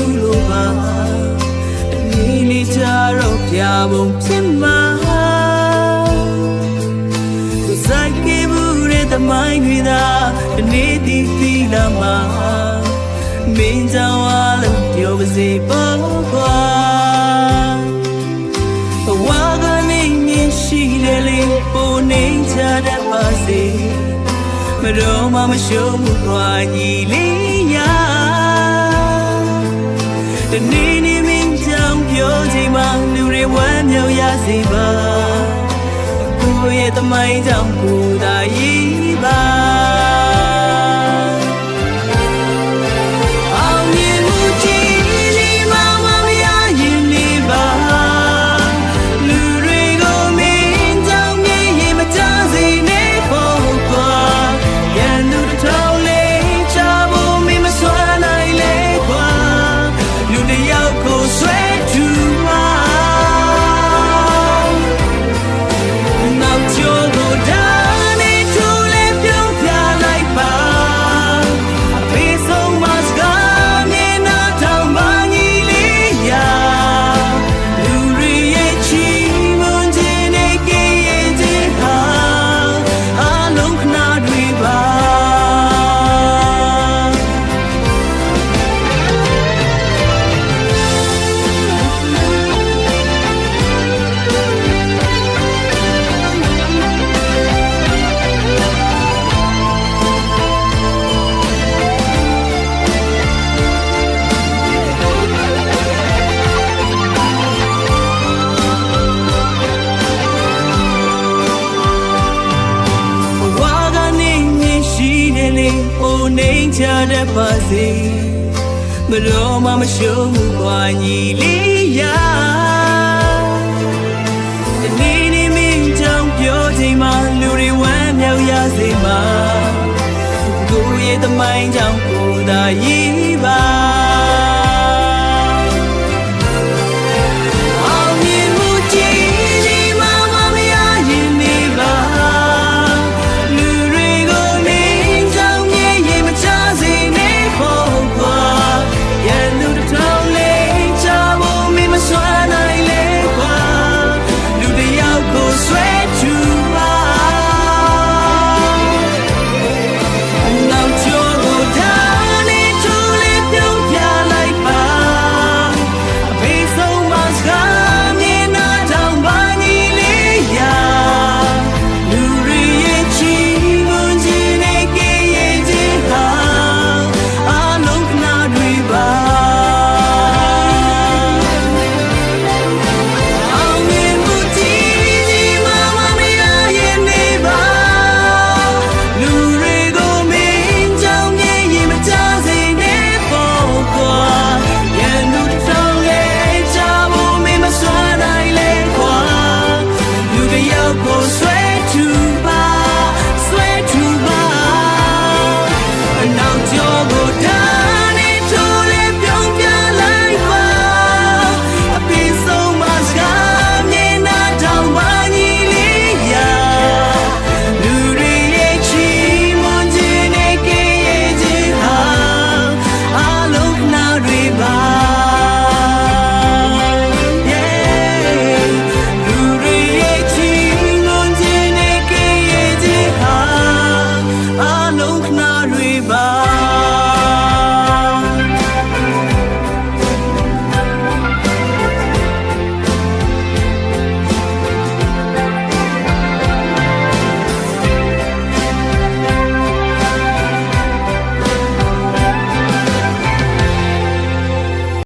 ဘူးလို့ပါအနည်းလေးကြတော့ပြပုံဖြစ်မှာဆိုင်ကေဘူးတဲ့တမိုင်းတွေသာတနေ့တည်တည်လာမှာမင်းကြောင့်အားလုံးပြောပါစေပေါ့ကွာဝါကနေမြင်ရှိတယ်လေပိုနေချတတ်ပါစေမတော်မှမရှုံးဘူးကွာညီလေးရာ တနေ့နေ့မင်းကြောင့်ပြောချိန်မှာလူတွေဝမ်းမြောက်ရစေပါကိုယ့်ရဲ့တမိုင်းကြောင့်ကိုယ်သာရည် ဟိုနေချတဲ့ပါစေမတော်မှမရှုံးဘူးကွာညီလေးရာဒီနေ့နေ့မင်းကြောင့်ပြောချိန်မှာလူတွေဝမ်းမြောက်ရစေမှာကိုယ့်ရဲ့သမိုင်းကြောင့်ကိုယ်သာရည်